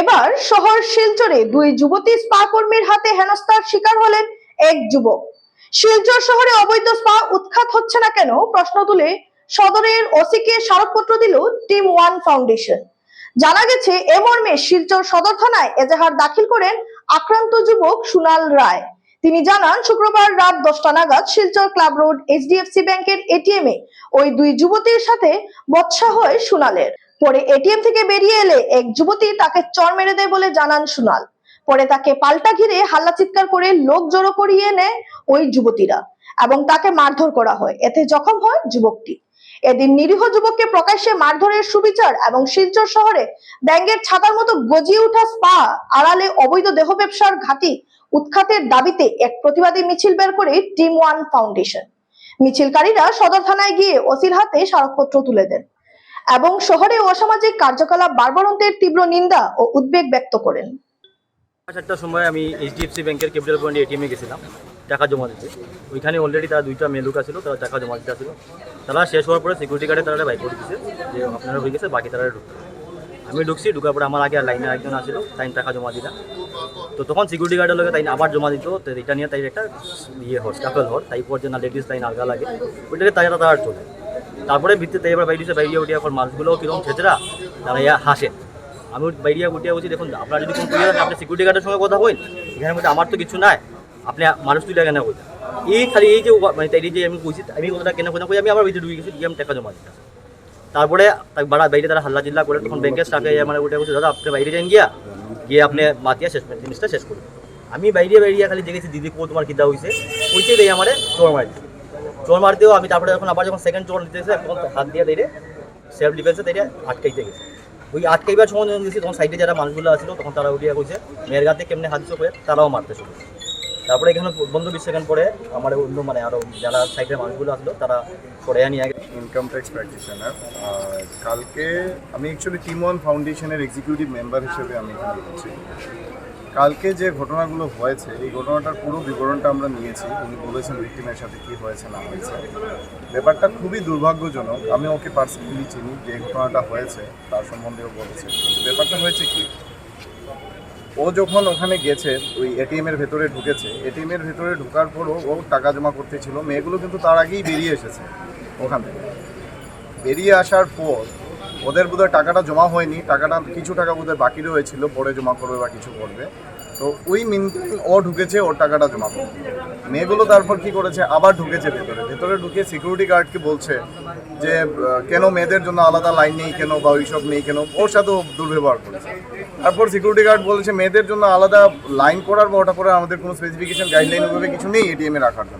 এবার শহর শিলচরে দুই যুবতী স্পা কর্মীর হাতে হেনস্থার শিকার হলেন এক যুবক। শিলচর শহরে অবৈধ স্পা উৎখাত হচ্ছে না কেন? প্রশ্ন তুলে সদরের ওসিকে স্মারকপত্র দিল টিম ওয়ান ফাউন্ডেশন। জানা গেছে, এ মর্মে শিলচর সদর থানায় এজাহার দাখিল করেন আক্রান্ত যুবক সুনাল রায়। তিনি জানান, শুক্রবার রাত দশটা নাগাদ শিলচর ক্লাব রোড এইচডিএফসি ব্যাংকের এটিএম এ ওই দুই যুবতীর সাথে বৎসা হয় সুনালের। পরে এটিএম থেকে বেরিয়ে এলে এক যুবতী তাকে চর মেরে দেয় বলে জানান সুনাল পরে তাকে পাল্টা ঘিরে হাল্লা চিৎকার করে লোক জড়ো করিয়ে নেয় ওই যুবতীরা এবং তাকে মারধর করা হয়। এতে জখম হয় যুবকটি। এদিন নিরীহ যুবককে প্রকাশ্যে মারধরের সুবিচার এবং শিলচর শহরে ব্যাঙ্গের ছাতার মতো গজিয়ে ওঠা স্পা আড়ালে অবৈধ দেহ ব্যবসার ঘাটি উৎখাতের দাবিতে এক প্রতিবাদী মিছিল বের করে টিম ওয়ান ফাউন্ডেশন। মিছিলকারীরা সদর থানায় গিয়ে ওসির হাতে স্মারকপত্র তুলে দেন। এবং শহরে অসামাজিক কার্যকলাপ বারবারন্তের তীব্র নিন্দা ও উদ্বেগ ব্যক্ত করেন। চারটার সময় আমি এইচডিএফসি ব্যাংকের ক্যাপিটাল পয়েন্টে এটিএমে গেছিলাম, টাকা জমা দিতে। ওইখানে অলরেডি তারা দুইটা মেয়ে লোক আছিল তারা টাকা জমা দিতে আসছিল। তারা শেষ হওয়ার পরে সিকিউরিটি গার্ডে তারা বাইক করে দিচ্ছে যে আপনারা হয়ে গেছে, বাকি তারা ঢুকতে আমি ঢুকছি, ঢুকার পরে আমার আগে লাইনে একজন আসছিল, তাই টাকা জমা দিলাম। তো তখন সিকিউরিটি গার্ডের লগে তাই আবার জমা দিত, তো এটা নিয়ে তাই একটা ইয়ে হর স্টাফেল হর তাই পর যে না লেডিস তাই আলগা লাগে। ওইটাকে তাই তারা চলে তারপরে ভিত্তিতে এবার বাইরে বাইরে উঠিয়ে এখন মাছগুলো কীরকম ছেচরা তারা ইয়া হাসে। আমি বাইরিয়া উঠিয়া বলছি, দেখুন, আপনার যদি কোনো আপনি সিকিউরিটি গার্ডের সঙ্গে কথা হইন এখানে মধ্যে আমার তো কিছু নাই, আপনি মানুষ তুলে কেন কইতা এই খালি এই যে মানে তাই যে আমি কইছি, আমি কথাটা কেন কইনা কই আমি আবার ভিতরে ঢুকে গেছি গিয়ে আমি টাকা জমা দিতে তারপরে বাড়া বাইরে তারা হাল্লা জিল্লা করে, তখন ব্যাংকের স্টাফে মানে উঠে বলছে, দাদা, আপনি বাইরে যান গিয়া, গিয়ে আপনি মাতিয়া শেষ জিনিসটা শেষ করুন। আমি বাইরে বাইরে খালি দেখেছি, দিদি কো, তোমার কিদা হইছে? ওইতে দেয় আমারে চোর মারি দিছে। চোর মারতেও আমি তারপরে যখন আবার যখন সেকেন্ড জোর নিতেছে তখন হাত দিয়ে দেয় সেলফ ডিফেন্সে তাই আটকাইতে গেছে। ওই আটকাইবার সময় যখন গেছি, তখন সাইডে যারা মানুষগুলো আছিল, তখন তারা উঠিয়া কইছে মেয়ের গাতে কেমনে হাত করে তারাও মারতে শুরু তারপরে এখানে বন্ধু বিশ সেকেন্ড পরে আমার অন্য মানে আরও যারা সাইডের মানুষগুলো আসলো তারা পরে নিয়ে গেছে। ইনকাম ট্যাক্স প্র্যাকটিশনার কালকে আমি অ্যাকচুয়ালি টিম ওয়ান ফাউন্ডেশনের এক্সিকিউটিভ মেম্বার হিসেবে আমি এখানে কালকে যে ঘটনাগুলো হয়েছে, এই ঘটনাটার পুরো বিবরণটা আমরা নিয়েছি। উনি বলেছেন ভিক্টিমের সাথে কী হয়েছে, না হয়েছে। ব্যাপারটা খুবই দুর্ভাগ্যজনক। আমি ওকে পার্সোনালি চিনি যে ঘটনাটা হয়েছে, তার সম্বন্ধেও বলেছে। ব্যাপারটা হয়েছে কি, ও যখন ওখানে গেছে, ওই এটিএম এর ভেতরে ঢুকেছে এটিএম এর ভেতরে ঢোকার পরও ও টাকা জমা করতে ছিল। মেয়েগুলো কিন্তু তার আগেই বেরিয়ে এসেছে ওখান। থেকে বেরিয়ে আসার পর ওদের বোধহয় টাকাটা জমা হয়নি, টাকাটা কিছু টাকা বোধহয় বাকি রয়েছিল, পরে জমা করবে বা কিছু করবে। তো ওই মিন ও ঢুকেছে, ওর টাকাটা জমা করবে। মেয়েগুলো তারপর কি করেছে? আবার ঢুকেছে ভেতরে। ভেতরে ঢুকে সিকিউরিটি গার্ডকে বলছে যে কেন মেয়েদের জন্য আলাদা লাইন নেই, কেন বা ওইসব নেই, কেন? ওর সাথেও দুর্ব্যবহার করেছে। তারপর সিকিউরিটি গার্ড বলেছে, মেয়েদের জন্য আলাদা লাইন করার বা ওটা করে আমাদের কোনো স্পেসিফিকেশন গাইডলাইন ওভাবে কিছু নেই এটিএমে রাখার জন্য।